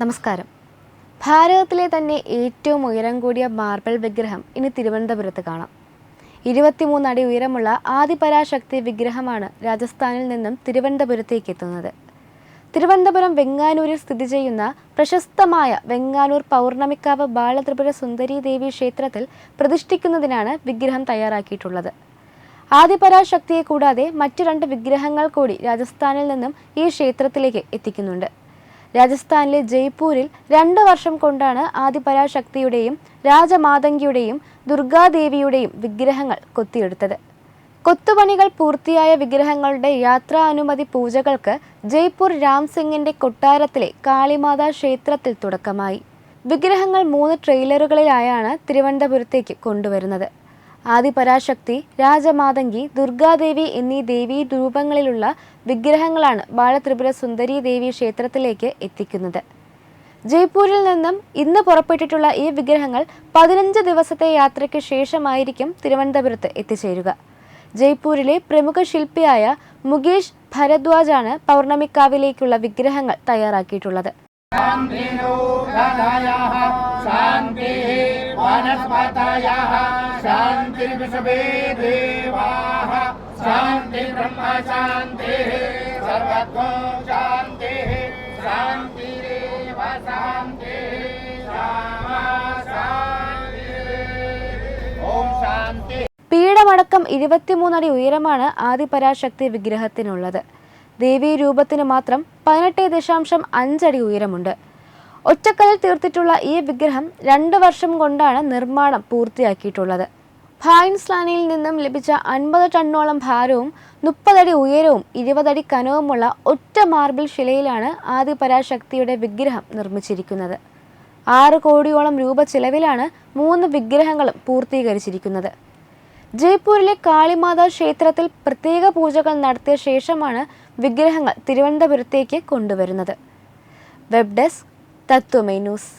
നമസ്കാരം. ഭാരതത്തിലെ തന്നെ ഏറ്റവും ഉയരം കൂടിയ മാർബിൾ വിഗ്രഹം ഇനി തിരുവനന്തപുരത്ത് കാണാം. ഇരുപത്തിമൂന്ന് അടി ഉയരമുള്ള ആദിപരാശക്തി വിഗ്രഹമാണ് രാജസ്ഥാനിൽ നിന്നും തിരുവനന്തപുരത്തേക്ക് എത്തുന്നത്. തിരുവനന്തപുരം വെങ്ങാനൂരിൽ സ്ഥിതി ചെയ്യുന്ന പ്രശസ്തമായ വെങ്ങാനൂർ പൗർണമിക്കാവ് ബാലത്രിപുര സുന്ദരി ദേവി ക്ഷേത്രത്തിൽ പ്രതിഷ്ഠിക്കുന്നതിനാണ് വിഗ്രഹം തയ്യാറാക്കിയിട്ടുള്ളത്. ആദിപരാശക്തിയെ കൂടാതെ മറ്റു രണ്ട് വിഗ്രഹങ്ങൾ കൂടി രാജസ്ഥാനിൽ നിന്നും ഈ ക്ഷേത്രത്തിലേക്ക് എത്തിക്കുന്നുണ്ട്. രാജസ്ഥാനിലെ ജയ്പൂരിൽ രണ്ട് വർഷം കൊണ്ടാണ് ആദിപരാശക്തിയുടെയും രാജമാതങ്കിയുടെയും ദുർഗാദേവിയുടെയും വിഗ്രഹങ്ങൾ കൊത്തിയെടുത്തത്. കൊത്തുപണികൾ പൂർത്തിയായ വിഗ്രഹങ്ങളുടെ യാത്രാ അനുമതി പൂജകൾക്ക് ജയ്പൂർ രാം സിംഗിന്റെ കൊട്ടാരത്തിലെ കാളിമാതാ ക്ഷേത്രത്തിൽ തുടക്കമായി. വിഗ്രഹങ്ങൾ മൂന്ന് ട്രെയിലറുകളിലായാണ് തിരുവനന്തപുരത്തേക്ക് കൊണ്ടുവരുന്നത്. ആദിപരാശക്തി രാജമാതങ്കി ദുർഗാദേവി എന്നീ ദേവീ രൂപങ്ങളിലുള്ള വിഗ്രഹങ്ങളാണ് ബാലത്രിപുര സുന്ദരി ദേവി ക്ഷേത്രത്തിലേക്ക് എത്തിക്കുന്നത്. ജയ്പൂരിൽ നിന്നും ഇന്ന് പുറപ്പെട്ടിട്ടുള്ള ഈ വിഗ്രഹങ്ങൾ പതിനഞ്ച് ദിവസത്തെ യാത്രയ്ക്ക് ശേഷമായിരിക്കും തിരുവനന്തപുരത്ത് എത്തിച്ചേരുക. ജയ്പൂരിലെ പ്രമുഖ ശില്പിയായ മുകേഷ് ഭരദ്വാജാണ് പൗർണമിക്കാവിലേക്കുള്ള വിഗ്രഹങ്ങൾ തയ്യാറാക്കിയിട്ടുള്ളത്. वनस्पतयः शान्तिर्विषभे देवाः शान्तिर्ब्रह्म शान्तिः सर्वत्रो शान्तिः शान्तिरेव शान्तिः श्यामा शान्तिः ॐ शान्तिः പീഠമടക്കം ഇരുപത്തിമൂന്നടി ഉയരമാണ് ആദിപരാശക്തി വിഗ്രഹത്തിനുള്ളത് ദേവീ രൂപത്തിന് മാത്രം പതിനെട്ട് ദശാംശം അഞ്ചടി ഉയരമുണ്ട് ഒറ്റക്കല്ലിൽ തീർത്തിട്ടുള്ള ഈ വിഗ്രഹം രണ്ട് വർഷം കൊണ്ടാണ് നിർമ്മാണം പൂർത്തിയാക്കിയിട്ടുള്ളത്. ഭായിൻസ്ലാനിയിൽ നിന്നും ലഭിച്ച അൻപത് ടണ്ണോളം ഭാരവും മുപ്പതടി ഉയരവും ഇരുപതടി കനവുമുള്ള ഒറ്റ മാർബിൾ ശിലയിലാണ് ആദിപരാശക്തിയുടെ വിഗ്രഹം നിർമ്മിച്ചിരിക്കുന്നത്. ആറ് കോടിയോളം രൂപ ചിലവിലാണ് മൂന്ന് വിഗ്രഹങ്ങളും പൂർത്തീകരിച്ചിരിക്കുന്നത്. ജയ്പൂരിലെ കാളിമാതാ ക്ഷേത്രത്തിൽ പ്രത്യേക പൂജകൾ നടത്തിയ ശേഷമാണ് വിഗ്രഹങ്ങൾ തിരുവനന്തപുരത്തേക്ക് കൊണ്ടുവരുന്നത്. Web desk തത്വമേ news